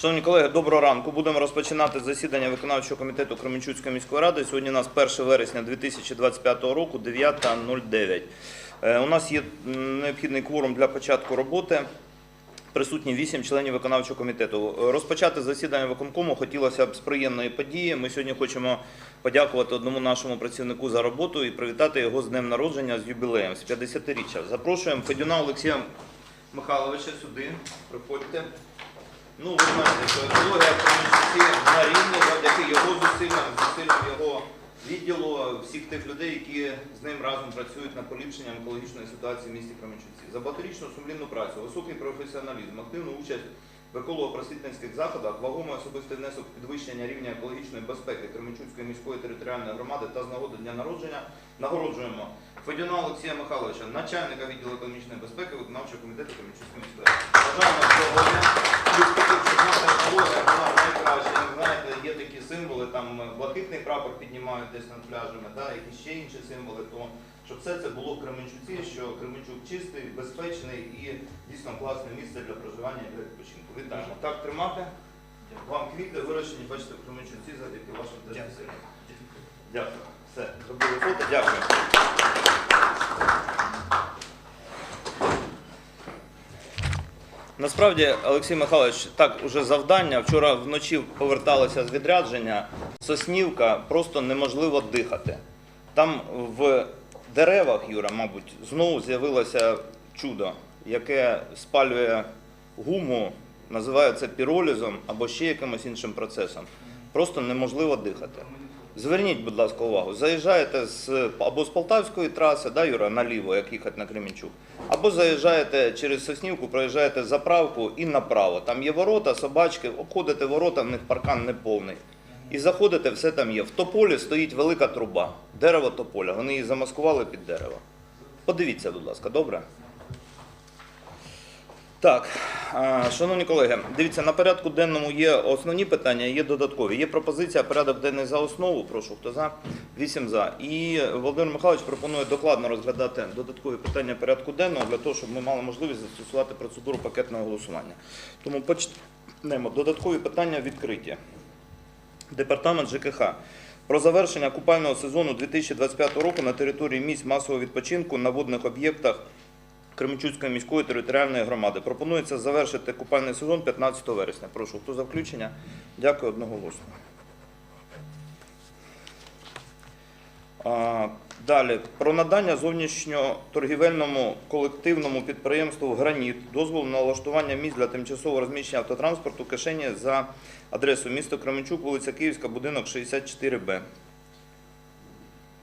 Шановні колеги, доброго ранку. Будемо розпочинати засідання виконавчого комітету Кременчуцької міської ради. Сьогодні у нас 1 вересня 2025 року, 9.09. Е, У нас є необхідний кворум для початку роботи. Присутні 8 членів виконавчого комітету. Е, Розпочати засідання виконкому хотілося б з приємної події. Ми сьогодні хочемо подякувати одному нашому працівнику за роботу і привітати його з днем народження з юбілеєм, з 50-річчя. Запрошуємо Федюна Олексія Михайловича сюди. Приходьте. Ну, ви знаєте, що екологія в на рівні завдяки його зусиллям, зусиллям його відділу, всіх тих людей, які з ним разом працюють над поліпшенням екологічної ситуації в місті Кременчуці. За багаторічну сумлінну працю, високий професіоналізм, активну участь в еколого-просвітницьких заходах, вагомий особистий внесок підвищення рівня екологічної безпеки Кременчуцької міської територіальної громади та з нагоди дня народження нагороджуємо Федюна Олексія Михайловича, начальника відділу економічної безпеки виконавчого комітету Кременчуцької міської ради. Бажаємо здоров'я. Щоб наша екологія була найкраща. Як знаєте, є такі символи, там блакитний прапор піднімають десь над пляжами, да, якісь ще інші символи, то щоб все це було в Кременчуці, що Кременчук чистий, безпечний і дійсно класне місце для проживання і для відпочинку. Вітаємо. Так тримати. Вам квіти вирощені, бачите, в Кременчуці завдяки вашим десятисилам. Дякую. Все, зробили фото, дякую. Насправді, Олексій Михайлович, так уже завдання. Вчора вночі поверталися з відрядження. Соснівка просто неможливо дихати. Там в деревах, Юра, мабуть, знову з'явилося чудо, яке спалює гуму, називає це піролізом або ще якимось іншим процесом. Просто неможливо дихати. Зверніть, будь ласка, увагу. Заїжджаєте з або з Полтавської траси, да, Юра, наліво, як їхати на Кремінчук, або заїжджаєте через Соснівку, проїжджаєте заправку і направо. Там є ворота, собачки, обходите ворота, в них паркан не повний. І заходите, все там є. В тополі стоїть велика труба, дерево тополя. Вони її замаскували під дерево. Подивіться, будь ласка, добре? Так, шановні колеги, дивіться, на порядку денному є основні питання, є додаткові. Є пропозиція порядок денний за основу. Прошу, хто за? Вісім за. І Володимир Михайлович пропонує докладно розглядати додаткові питання порядку денного для того, щоб ми мали можливість застосувати процедуру пакетного голосування. Тому почнемо. Додаткові питання відкриті. Департамент ЖКХ. Про завершення купального сезону 2025 року на території місць масового відпочинку на водних об'єктах Кременчуцької міської територіальної громади. Пропонується завершити купальний сезон 15 вересня. Прошу, хто за включення? Дякую одноголосно. Далі про надання зовнішньоторгівельному колективному підприємству Граніт дозволу на влаштування місць для тимчасового розміщення автотранспорту кишені за адресою місто Кременчук, вулиця Київська, будинок 64Б.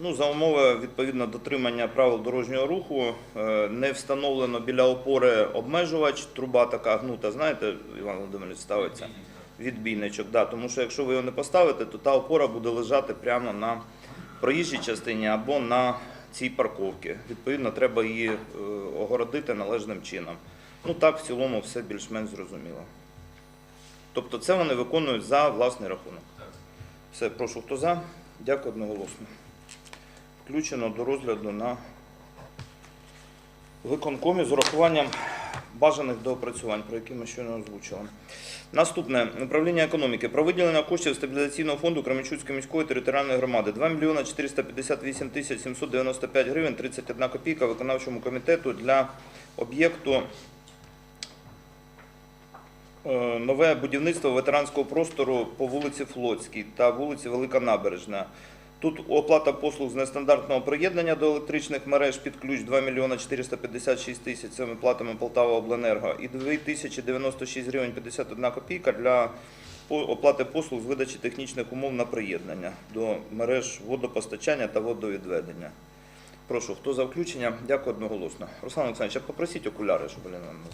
Ну, за умови відповідно дотримання правил дорожнього руху е, не встановлено біля опори обмежувач, труба така гнута, знаєте, Іван Володимирович, ставиться відбійничок. Да, тому що якщо ви його не поставите, то та опора буде лежати прямо на проїжджій частині або на цій парковці. Відповідно, треба її е, огородити належним чином. Ну так, в цілому, все більш-менш зрозуміло. Тобто це вони виконують за власний рахунок. Все, прошу, хто за? Дякую одноголосно. Включено до розгляду на виконкомі з урахуванням бажаних доопрацювань, про які ми щойно озвучили. Наступне управління економіки. Про виділення коштів стабілізаційного фонду Кременчуцької міської територіальної громади 2 мільйона 458 тисяч 795 гривень 31 копійка виконавчому комітету для об'єкту е, нове будівництво ветеранського простору по вулиці Флотській та вулиці Велика Набережна. Тут оплата послуг з нестандартного приєднання до електричних мереж під ключ 2 мільйона 456 тисяч, це ми платимо Полтава Обленерго, і 2 тисячі 96 гривень 51 копійка для оплати послуг з видачі технічних умов на приєднання до мереж водопостачання та водовідведення. Прошу, хто за включення? Дякую одноголосно. Руслан Олександрович, попросіть окуляри, щоб вони нам не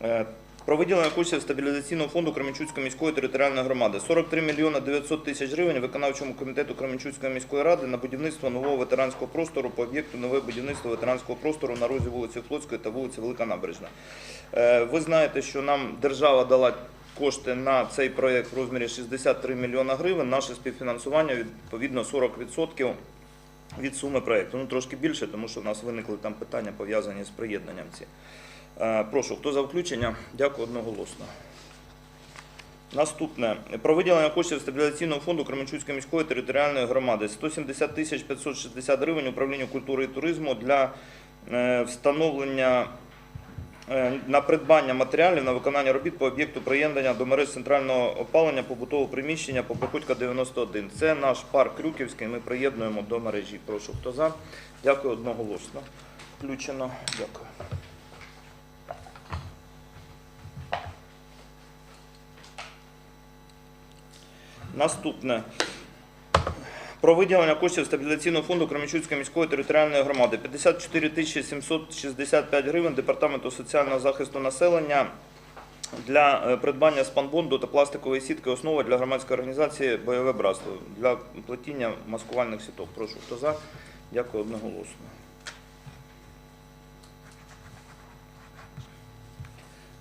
занесли. Про виділення коштів стабілізаційного фонду Кременчуцької міської територіальної громади 43 мільйона 900 тисяч гривень виконавчому комітету Кременчуцької міської ради на будівництво нового ветеранського простору по об'єкту нове будівництво ветеранського простору на розі вулиці Флотської та вулиці Велика Набережна. Е, Ви знаєте, що нам держава дала кошти на цей проєкт в розмірі 63 мільйона гривень. Наше співфінансування відповідно 40% від суми проєкту. Ну трошки більше, тому що в нас виникли там питання пов'язані з приєднанням ці. Е, Прошу, хто за включення? Дякую одноголосно. Наступне про виділення коштів стабілізаційного фонду Кременчуцької міської територіальної громади 170 тисяч 560 гривень управлінню культури і туризму для е, встановлення е, на придбання матеріалів на виконання робіт по об'єкту приєднання до мереж центрального опалення побутового приміщення по Приходька 91. Це наш парк Крюківський. Ми приєднуємо до мережі. Прошу, хто за? Дякую одноголосно. Включено. Дякую. Наступне. Про виділення коштів стабілізаційного фонду Кременчуцької міської територіальної громади 54 тисячі 765 гривень Департаменту соціального захисту населення для е, придбання спанбонду та пластикової сітки основа для громадської організації Бойове братство для плетіння маскувальних сіток. Прошу, хто за? Дякую одноголосно.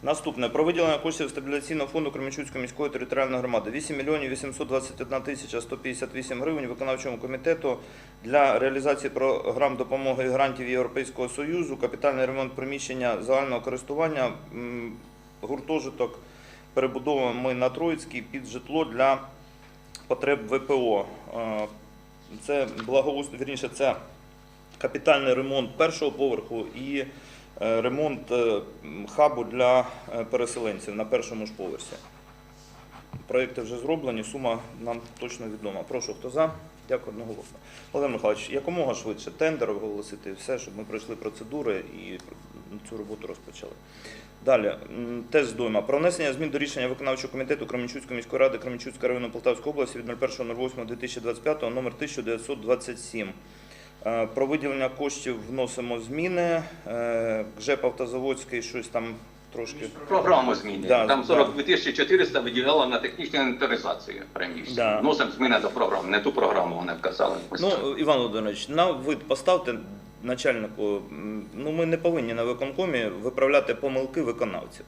Наступне про виділення коштів стабілізаційного фонду Кременчуцької міської територіальної громади 8 мільйонів 821 тисяча 158 гривень виконавчому комітету для реалізації програм допомоги грантів Європейського Союзу, капітальний ремонт приміщення загального користування, гуртожиток перебудовуємо на Троїцькій під житло для потреб ВПО. Е, Це благоустрій, вірніше, це капітальний ремонт першого поверху і ремонт е, хабу для е, переселенців на першому ж поверсі. Проекти вже зроблені, сума нам точно відома. Прошу, хто за? Дякую одноголосно. Володимир Михайлович, якомога швидше тендер оголосити все, щоб ми пройшли процедури і цю роботу розпочали. Далі, теж здойма. Про внесення змін до рішення виконавчого комітету Кременчуцької міської ради Кременчуцького району Полтавської області від 01.08.2025 номер 1927. Е, Про виділення коштів вносимо зміни. Е, ГЖЕП Автозаводський щось там трошки. Програму зміни. Да, Там да. 42 тисячі 400 виділяло на технічну інвентаризацію приміщень. Да. Вносимо зміни до програми. Не ту програму вони вказали. Ну, Іван Володимирович, на вид поставте начальнику. Ну, ми не повинні на виконкомі виправляти помилки виконавців.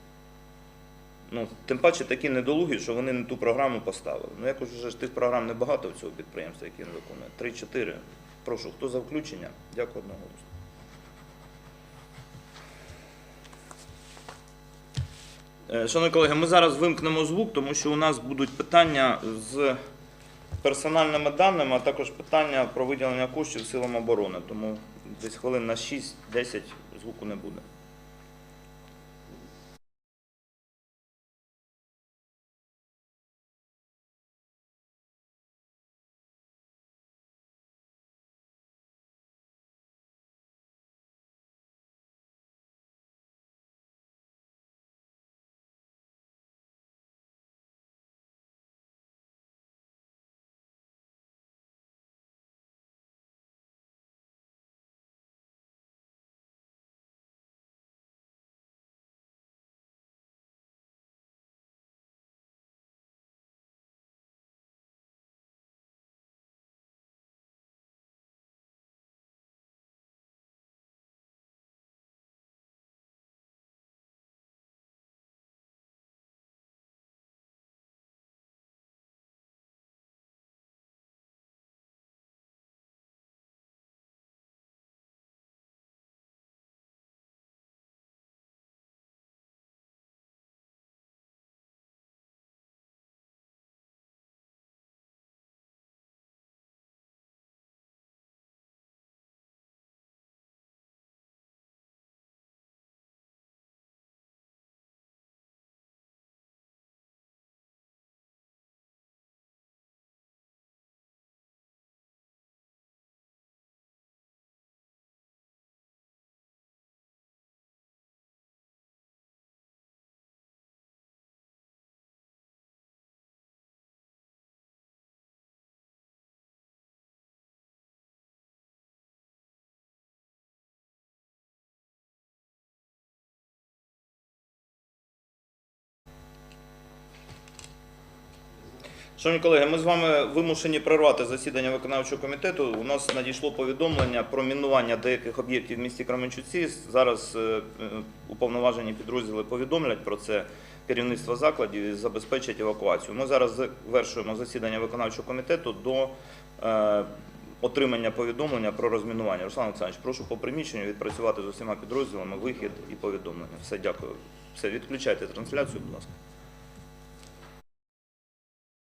Ну, тим паче такі недолугі, що вони не ту програму поставили. Ну, якось вже ж тих програм небагато в цього підприємства, які він виконує. Три-чотири. Прошу, хто за включення? Дякую одноголосно. Е, Шановні колеги, ми зараз вимкнемо звук, тому що у нас будуть питання з персональними даними, а також питання про виділення коштів силам оборони. Тому десь хвилин на 6-10 звуку не буде. Шановні колеги, ми з вами вимушені прервати засідання виконавчого комітету. У нас надійшло повідомлення про мінування деяких об'єктів в місті Кременчуці. Зараз е, е, уповноважені підрозділи повідомлять про це керівництво закладів і забезпечать евакуацію. Ми зараз завершуємо засідання виконавчого комітету до е, отримання повідомлення про розмінування. Руслан Олександрович, прошу по приміщенню відпрацювати з усіма підрозділами вихід і повідомлення. Все, дякую. Все, відключайте трансляцію, будь ласка.